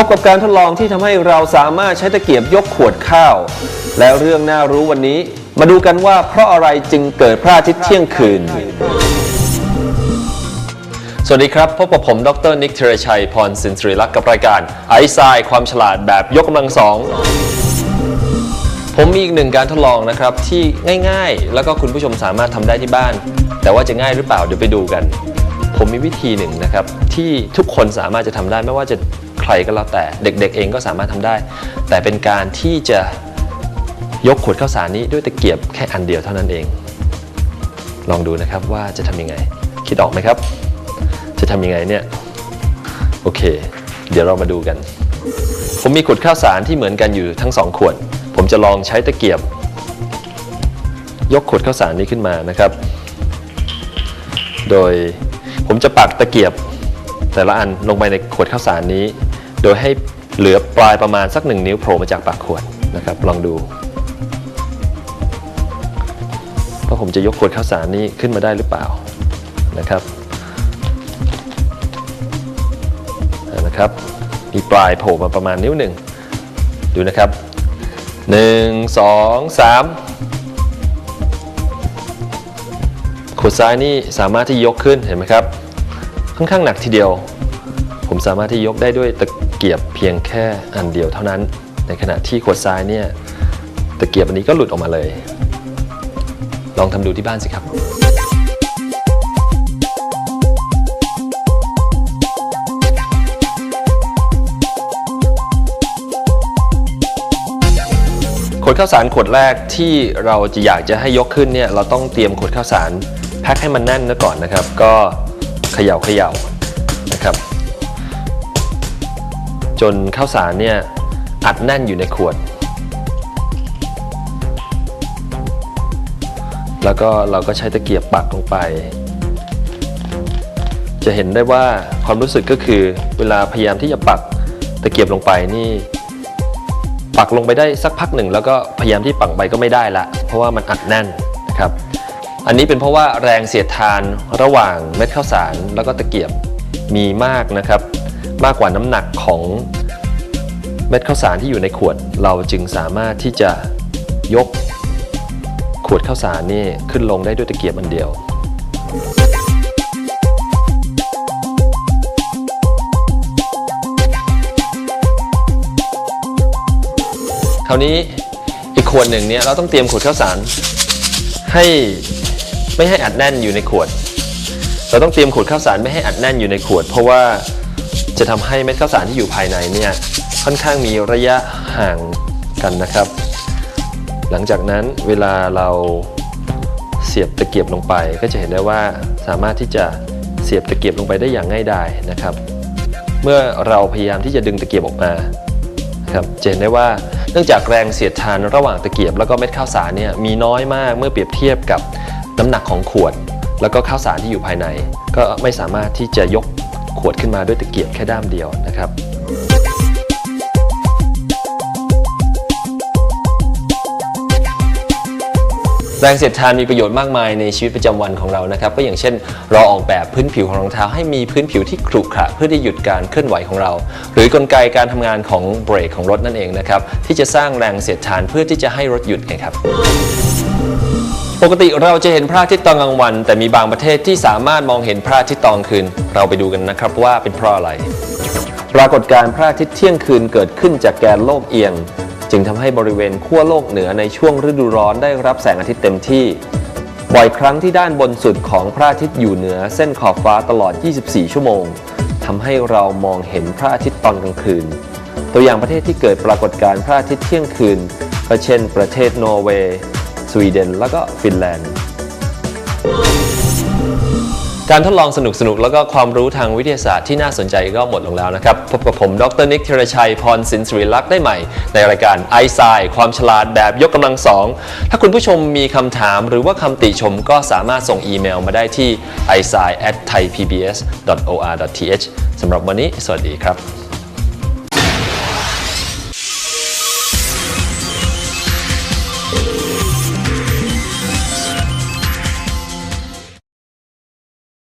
พบกับการทดลองที่ทำให้เราสามารถใช้ตะเกียบยกขวดข้าว แล้วเรื่องน่ารู้วันนี้ มาดูกันว่าเพราะอะไรจึงเกิดพระอาทิตย์เที่ยงคืน สวัสดีครับ พบกับผม ดรนิกเทรชัย พรสินทรีลักษ์กับรายการไอซายความฉลาดแบบยกกำลังสองผมมีอีกหนึ่งการทดลองนะครับ ที่ง่ายๆ แล้วก็คุณผู้ชมสามารถทำได้ที่บ้าน แต่ว่าจะง่ายหรือเปล่าเดี๋ยวไปดูกัน ผมมีวิธีหนึ่งนะครับ ที่ทุกคนสามารถจะทำได้ไม่ว่าจะ รก็แล้วแต่เด็กๆเองก็สามารถทำได้ แต่เป็นการที่จะยกขวดข้าวสารนี้ด้วยตะเกียบแค่อันเดียวเท่านั้นเอง ลองดูนะครับว่าจะทำยังไง คิดออกไหมครับ จะทำยังไงเนี่ยโอเค เดี๋ยวเรามาดูกัน ผมมีขวดข้าวสารที่เหมือนกันอยู่ทั้งสองขวด ผมจะลองใช้ตะเกียบ ยกขวดข้าวสารนี้ขึ้นมานะครับ โดยผมจะปักตะเกียบแต่ละอันลงไปในขวดข้าวสารนี้ โดยให้เหลือปลายประมาณสักหนึ่งนิ้วโผล่มาจากปากขวดนะครับ ลองดูว่าผมจะยกขวดข้าวสารนี้ขึ้นมาได้หรือเปล่านะครับนะครับ มีปลายโผล่มาประมาณนิ้วหนึ่งดูนะครับหนึ่งสองสามขวดซ้ายนี่สามารถที่ยกขึ้นเห็นไหมครับ ค่อนข้างหนักทีเดียว ผมสามารถที่ยกได้ด้วยตะ เกียบเพียงแค่อันเดียวเท่านั้น ในขณะที่ขวดซ้ายเนี่ยตะเกียบอันนี้ก็หลุดออกมาเลย ลองทำดูที่บ้านสิครับขวดข้าวสารขวดแรกที่เราจะอยากจะให้ยกขึ้นเนี่ยเราต้องเตรียมขวดข้าวสารแพ็คให้มันแน่นนะก่อนนะครับ ก็เขย่าเขย่านะครับ จนข้าวสารเนี่ยอัดแน่นอยู่ในขวด แล้วก็เราก็ใช้ตะเกียบปักลงไป จะเห็นได้ว่าความรู้สึกก็คือเวลาพยายามที่จะปักตะเกียบลงไปนี่ปักลงไปได้สักพักหนึ่ง แล้วก็พยายามที่ปักไปก็ไม่ได้ละ เพราะว่ามันอัดแน่นนะครับ อันนี้เป็นเพราะว่าแรงเสียดทานระหว่างเม็ดข้าวสารแล้วก็ตะเกียบมีมากนะครับ มากกว่าน้ำหนักของเม็ดข้าวสารที่อยู่ในขวด เราจึงสามารถที่จะยกขวดข้าวสารนี่ขึ้นลงได้ด้วยตะเกียบอันเดียวคราวนี้อีกขวดหนึ่งเนี่ยเราต้องเตรียมขวดข้าวสาร ให้ไม่ให้อัดแน่นอยู่ในขวด เราต้องเตรียมขวดข้าวสารไม่ให้อัดแน่นอยู่ในขวด เพราะว่า จะทำให้เม็ดข้าวสารที่อยู่ภายในเนี่ยค่อนข้างมีระยะห่างกันนะครับ หลังจากนั้นเวลาเราเสียบตะเกียบลงไป ก็จะเห็นได้ว่าสามารถที่จะเสียบตะเกียบลงไปได้อย่างง่ายดายนะครับ เมื่อเราพยายามที่จะดึงตะเกียบออกมาครับจะเห็นได้ว่าเนื่องจากแรงเสียดทานระหว่างตะเกียบ แล้วก็เม็ดข้าวสารเนี่ยมีน้อยมากเมื่อเปรียบเทียบกับน้ำหนักของขวด แล้วก็ข้าวสารที่อยู่ภายใน ก็ไม่สามารถที่จะยก ขวดขึ้นมาด้วยตะเกียบแค่ด้ามเดียวนะครับแรงเสียดทานมีประโยชน์มากมายในชีวิตประจำวันของเรานะครับ ก็อย่างเช่น เราออกแบบพื้นผิวของรองเท้าให้มีพื้นผิวที่ขรุขระเพื่อที่หยุดการเคลื่อนไหวของเรา หรือกลไกการทำงานของเบรกของรถนั่นเองนะครับที่จะสร้างแรงเสียดทานเพื่อที่จะให้รถหยุดไงครับ ปกติเราจะเห็นพระอาทิตย์ตอนกลางวัน แต่มีบางประเทศที่สามารถมองเห็นพระอาทิตย์ตอนคืน เราไปดูกันนะครับว่าเป็นเพราะอะไร ปรากฏการณ์พระอาทิตย์เที่ยงคืนเกิดขึ้นจากแกนโลกเอียง จึงทำให้บริเวณขั้วโลกเหนือในช่วงฤดูร้อนได้รับแสงอาทิตย์เต็มที่ บ่อยครั้งที่ด้านบนสุดของพระอาทิตย์อยู่เหนือเส้นขอบฟ้าตลอด 24 ชั่วโมงทำให้เรามองเห็นพระอาทิตย์ตอนกลางคืน ตัวอย่างประเทศที่เกิดปรากฏการณ์พระอาทิตย์เที่ยงคืนก็เช่น ประเทศนอร์เวย์ สวีเดน และก็ฟินแลนด์ การทดลองสนุกๆแล้วก็ความรู้ทางวิทยาศาสตร์ที่น่าสนใจก็หมดลงแล้วนะครับ พบกับผมดรนิกธีรชัยพรสินสิริลักษ์ได้ใหม่ ในรายการ i s i ความฉลาดแบบยกกำลังสองถ้าคุณผู้ชมมีคำถามหรือว่าคำติชมก็สามารถส่งอีเมลมาได้ที่ i s at thaipbs or th สำหรับวันนี้ สวัสดีครับ